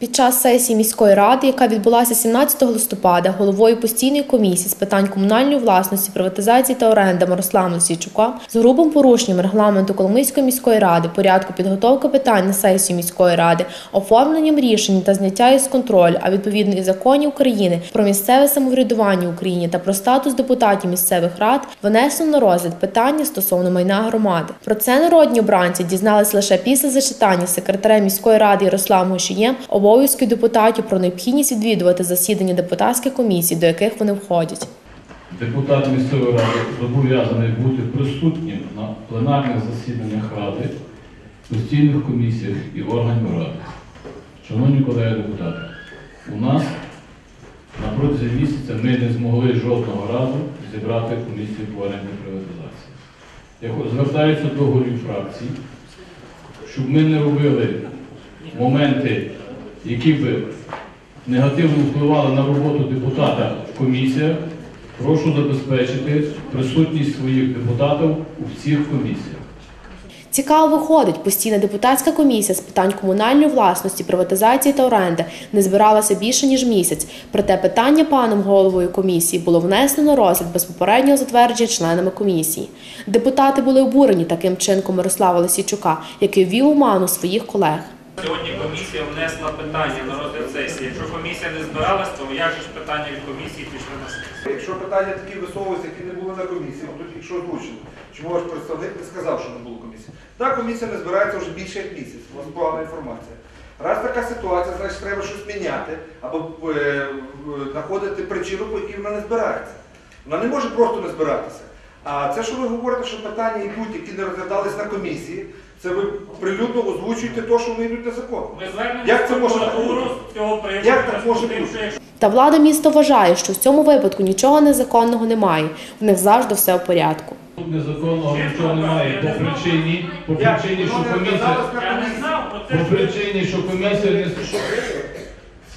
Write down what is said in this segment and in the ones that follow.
Під час сесії міської ради, яка відбулася 17 листопада, головою постійної комісії з питань комунальної власності, приватизації та оренди Мирославом Лисійчука з грубим порушенням регламенту Коломийської міської ради, порядку підготовки питань на сесію міської ради, оформленням рішень та зняття із контролю, а відповідно і законів України про місцеве самоврядування в Україні та про статус депутатів місцевих рад винесено на розгляд питання стосовно майна громади. Про це народні обранці дізнались лише після зачитання секретарем міської ради Ярославом Гошієм обов'язків депутатів про необхідність відвідувати засідання депутатських комісій, до яких вони входять. Депутат місцевої ради зобов'язаний бути присутнім на пленарних засіданнях ради, постійних комісіях і органів ради. Шановні колеги депутати, у нас на протязі місяця ми не змогли жодного разу зібрати комісію по приватизації. Я звертаюся до голів фракцій, щоб ми не робили моменти, які би негативно впливали на роботу депутата в комісіях, прошу забезпечити присутність своїх депутатів у всіх комісіях. Цікаво виходить, постійна депутатська комісія з питань комунальної власності, приватизації та оренди не збиралася більше ніж місяць. Проте питання паном головою комісії було внесено на розгляд без попереднього затвердження членами комісії. Депутати були обурені таким чинком Мирослава Лисійчука, який ввів у своїх колег. Сьогодні комісія внесла питання на розгляд сесії. Якщо комісія не збиралась, то як же ж питання від комісії пішли на сесію? Якщо питання такі висовуються, які не були на комісії, то якщо озвучено, чому ваш представник не сказав, що не було комісії? Так, комісія не збирається вже більше як місяць. У вас погана інформація. Раз така ситуація, значить треба щось міняти або е, е, знаходити причину, по якій вона не збирається. Вона не може просто не збиратися. А це, що ви говорите, що питання йдуть, які не розглядались на комісії, це ви прилюдно озвучуєте те, що вони йдуть незаконно. Ми звернемося Як це до може прокуратуру бути? з цього приводу. Як так може тим, бути? що якщо Та влада міста вважає, що в цьому випадку нічого незаконного немає. В них завжди все в порядку. Тут незаконного нічого немає по причині, по причині, що комісія, по причині, що комісія не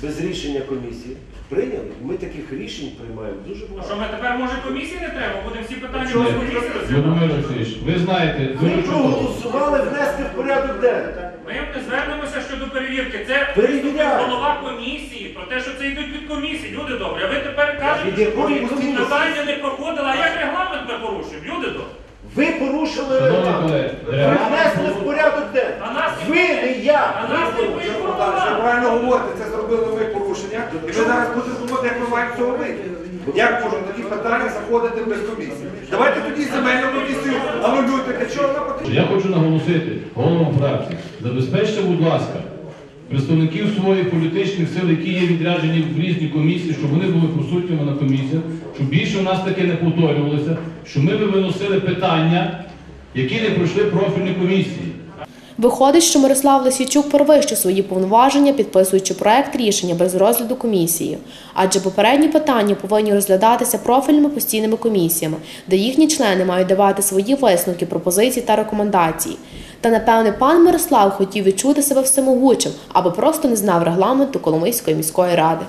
без рішення комісії прийняли. Ми таких рішень приймаємо дуже Ну, Що ми тепер може комісії не треба? Будемо всі питання Чого без ви комісії розглядати? Олексійович, ви знаєте, дуже чудово. проголосували внести в порядок денний. Ми не звернемося щодо перевірки. Це виступив голова комісії про те, що це йдуть від комісії. Люди добрі. А ви тепер кажете, Від що комісії? питання не проходило. А як регламент ми порушив? Люди добрі. Ви порушили Шановні регламент. колеги, Ви внесли в порядок денний. А нас Ви не я. А нас не поінформували. правильно говорите, це порушення. І ви зараз будете думати, як ми маємо цього вийти. Як можуть такі питання заходити без комісії? Давайте тоді земельну комісію анулюйте. Для чого вона потрібна? Я хочу наголосити головам фракції, забезпечте, будь ласка, представників своїх політичних сил, які є відряджені в різні комісії, щоб вони були присутніми на комісіях, щоб більше у нас таке не повторювалося, щоб ми би виносили питання, які не пройшли профільні комісії. Виходить, що Мирослав Лисійчук перевищив свої повноваження, підписуючи проект рішення без розгляду комісії. Адже попередні питання повинні розглядатися профільними постійними комісіями, де їхні члени мають давати свої висновки, пропозиції та рекомендації. Та напевне пан Мирослав хотів відчути себе всемогучим або просто не знав регламенту Коломийської міської ради.